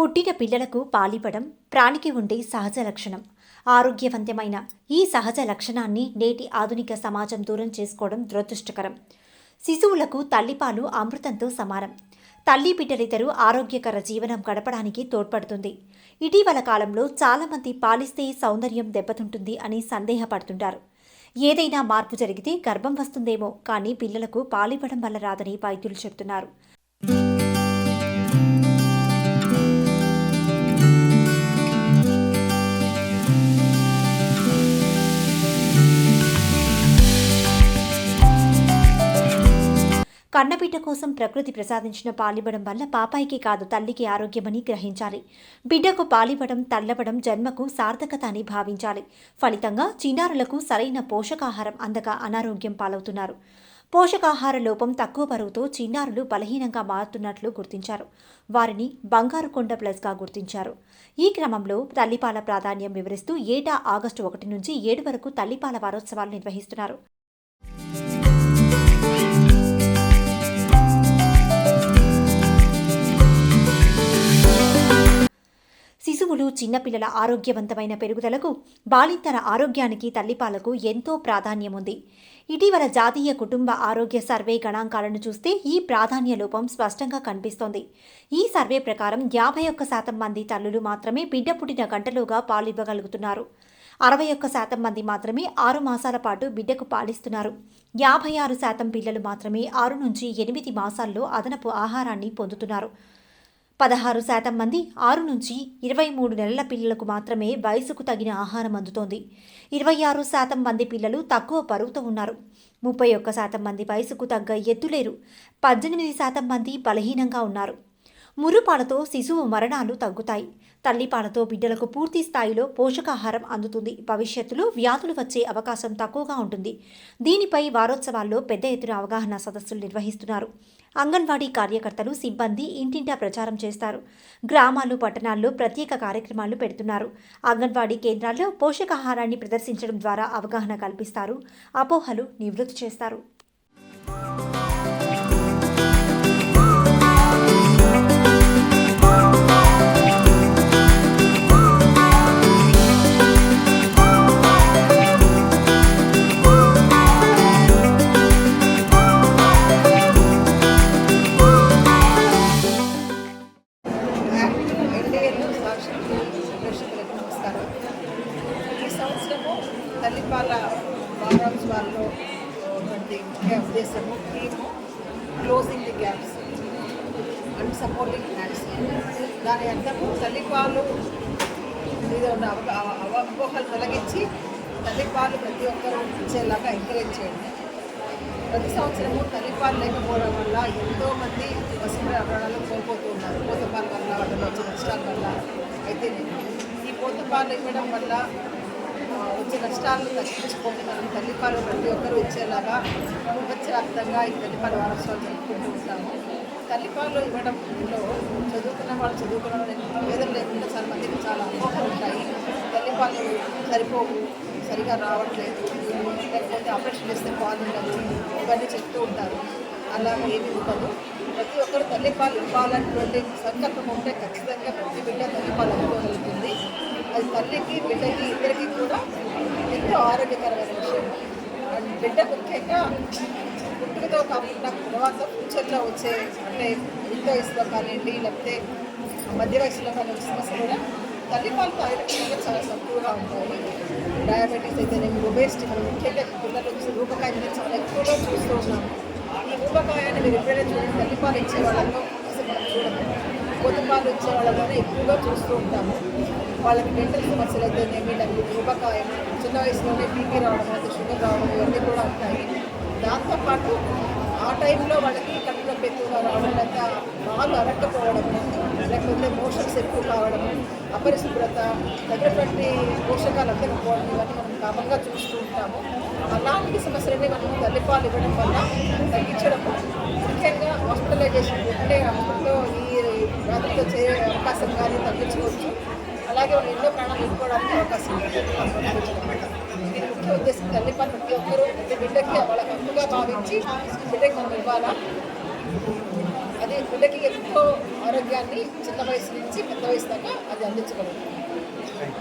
పుట్టిన పిల్లలకు పాలివ్వడం ప్రాణికి ఉండే సహజ లక్షణం. ఆరోగ్యవంతమైన ఈ సహజ లక్షణాన్ని నేటి ఆధునిక సమాజం దూరం చేసుకోవడం దురదృష్టకరం. శిశువులకు తల్లిపాలు అమృతంతో సమానం. తల్లి బిడ్డలిద్దరూ ఆరోగ్యకర జీవనం గడపడానికి తోడ్పడుతుంది. ఇటీవల కాలంలో చాలామంది పాలిస్తే సౌందర్యం దెబ్బతింటుంది అని సందేహపడుతుంటారు. ఏదైనా మార్పు జరిగితే గర్భం వస్తుందేమో కానీ పిల్లలకు పాలివ్వడం వల్ల రాదని వైద్యులు చెబుతున్నారు. కన్నబిడ్డ కోసం ప్రకృతి ప్రసాదించిన పాలివ్వడం వల్ల పాపాయికి కాదు తల్లికి ఆరోగ్యమని గ్రహించాలి. బిడ్డకు పాలివ్వడం తల్లవడం జన్మకు సార్థకత అని భావించాలి. ఫలితంగా చిన్నారులకు సరైన పోషకాహారం అందక అనారోగ్యం పాలవుతున్నారు. పోషకాహార లోపం తక్కువ బరువుతో చిన్నారులు బలహీనంగా మారుతున్నట్లు గుర్తించారు. వారిని బంగారు కొండ ప్లస్గా గుర్తించారు. ఈ క్రమంలో తల్లిపాల ప్రాధాన్యం వివరిస్తూ ఏటా ఆగస్టు ఒకటి నుంచి ఏడు వరకు తల్లిపాల వారోత్సవాలు నిర్వహిస్తున్నారు. శిశువులు చిన్నపిల్లల ఆరోగ్యవంతమైన పెరుగుదలకు బాలింతర ఆరోగ్యానికి తల్లిపాలకు ఎంతో ప్రాధాన్యం ఉంది ఇటీవల జాతీయ కుటుంబ ఆరోగ్య సర్వే గణాంకాలను చూస్తే ఈ ప్రాధాన్య లోపం స్పష్టంగా కనిపిస్తోంది. ఈ సర్వే ప్రకారం యాభై ఒక్క శాతం మంది తల్లులు మాత్రమే బిడ్డ పుట్టిన గంటలోగా పాలివ్వగలుగుతున్నారు. అరవై ఒక్క శాతం మంది మాత్రమే ఆరు మాసాల పాటు బిడ్డకు పాలిస్తున్నారు. యాభై ఆరు శాతం పిల్లలు మాత్రమే ఆరు నుంచి ఎనిమిది మాసాల్లో అదనపు ఆహారాన్ని పొందుతున్నారు. పదహారు శాతం మంది ఆరు నుంచి ఇరవై మూడు నెలల పిల్లలకు మాత్రమే వయసుకు తగిన ఆహారం అందుతోంది. ఇరవై ఆరు శాతం మంది పిల్లలు తక్కువ బరువుతో ఉన్నారు. ముప్పై ఒక్క శాతం మంది వయసుకు తగ్గ ఎత్తులేరు పద్దెనిమిది శాతం మంది బలహీనంగా ఉన్నారు. మురుపాలతో శిశువు మరణాలు తగ్గుతాయి. తల్లిపాలతో బిడ్డలకు పూర్తి స్థాయిలో పోషకాహారం అందుతుంది. భవిష్యత్తులో వ్యాధులు వచ్చే అవకాశం తక్కువగా ఉంటుంది. దీనిపై వారోత్సవాల్లో పెద్ద ఎత్తున అవగాహన సదస్సులు నిర్వహిస్తున్నారు. అంగన్వాడీ కార్యకర్తలు సిబ్బంది ఇంటింటా ప్రచారం చేస్తారు. గ్రామాలు పట్టణాల్లో ప్రత్యేక కార్యక్రమాలు పెడుతున్నారు. అంగన్వాడీ కేంద్రాల్లో పోషకాహారాన్ని ప్రదర్శించడం ద్వారా అవగాహన కల్పిస్తారు. అపోహలు నివృత్తి చేస్తారు. ముఖ్య ఉద్దేశము closing the gaps and supporting hands దాని అర్థము తల్లిపాలు మీద ఉన్న అవ- అపోహలు తొలగించి తల్లిపాలు ప్రతి ఒక్కరూ ఇచ్చేలాగా ఎంకరేజ్ చేయండి. ప్రతి సంవత్సరము తల్లిపాలు లేకపోవడం వల్ల ఎంతోమంది పశువుల ప్రాణాలు కోల్పోతూ ఉన్నారు. పోతపాల వల్ల వాటిలో వచ్చే నష్టాల వల్ల అయితే ఈ పోతపాలు ఇవ్వడం వల్ల వచ్చే నష్టాలను తగ్గించుకొని మనం తల్లిపాలు ప్రతి ఒక్కరూ ఇచ్చేలాగా అర్థంగా ఈ తల్లిపాలు వారోత్సవాలు జరుపుకుంటూ ఉంటాము. తల్లిపాలు ఇవ్వడంలో చదువుకున్న వాళ్ళు చదువుకున్న వాళ్ళు లేకుండా చాలా మందికి చాలా అనుభవాలు ఉంటాయి. తల్లిపాలు సరిపోవు సరిగా రావట్లేదు. లేకపోతే ఆపరేషన్ చేస్తే బాగుండదు ఇవన్నీ చెప్తూ ఉంటారు. అలా ఏమి ఉండదు. ప్రతి ఒక్కరు తల్లిపాలు ఇవ్వాలన్నటువంటి సంకల్పం ఉంటే ఖచ్చితంగా ప్రతి బిడ్డ తల్లిపాలు అందుకోగలుగుతుంది. అది తల్లికి బిడ్డకి ఇద్దరికి కూడా ఎంతో ఆరోగ్యకరమైన విషయం. బిడ్డ ముఖ్యంగా కాకుండా తర్వాత ఫ్యూచర్లో వచ్చే అంటే యుక్త వయసులో కానివ్వండి లేకపోతే మధ్య వయసులో కానీ సమస్య కూడా తల్లిపాలు తాగడం చాలా తక్కువగా ఉంటాయి. డయాబెటీస్ అయితేనేమి ఒబేసిటీ మనం ముఖ్యంగా పిల్లలు వచ్చే రూపకాయ అనేది చాలా ఎక్కువగా చూస్తూ ఉన్నాము ఈ రూపకాయాన్ని మీరు ఎప్పుడైనా చూడండి తల్లిపాలు ఇచ్చే వాళ్ళలో అసలు మనం చూడము. కొత్తపాలు ఇచ్చే వాళ్ళలోనే ఎక్కువగా చూస్తూ ఉంటాము. వాళ్ళకి మెంటల్ సమస్యలు అయితేనేమి లేకపోతే రూపకాయం చిన్న వయసులోనే బీపీ రావడం లేకపోతే షుగర్ రావడం ఇవన్నీ కూడా ఉంటాయి. దాంతోపాటు టైంలో వాళ్ళకి కడుపు నొప్పి ఎక్కువగా రావడం లేక పాలు అరక్కపోవడము లేకపోతే మోషన్స్ ఎక్కువ కావడము అపరిశుభ్రత తగినటువంటి పోషకాలు అందకపోవడం ఇవన్నీ మనం కామన్గా చూస్తూ ఉంటాము. అలాంటి సమస్యలని మనం తల్లిపాలు ఇవ్వడం వల్ల తగ్గించడం ముఖ్యంగా హాస్పిటలైజేషన్ ఉంటే హాస్పిటల్లో ఈ వ్యాధులతో చేరే అవకాశం కానీ తగ్గించుకోవచ్చు. అలాగే వాళ్ళు ఎన్నో ప్రాణాలు ఎదుర్కోవడానికి అవకాశం ఉంటుంది. దీని ఉద్దేశం తల్లిపాలు ప్రతి ఒక్కరూ ప్రతి బిడ్డకి వాళ్ళ హక్కుగా భావించి బిడ్డకి మనం ఇవ్వాలా? అది బిడ్డకి ఎంతో ఆరోగ్యాన్ని ఆరోగ్యాన్ని చిన్న వయసు నుంచి పెద్ద వయసు దాకా అది అందించగలుగుతుంది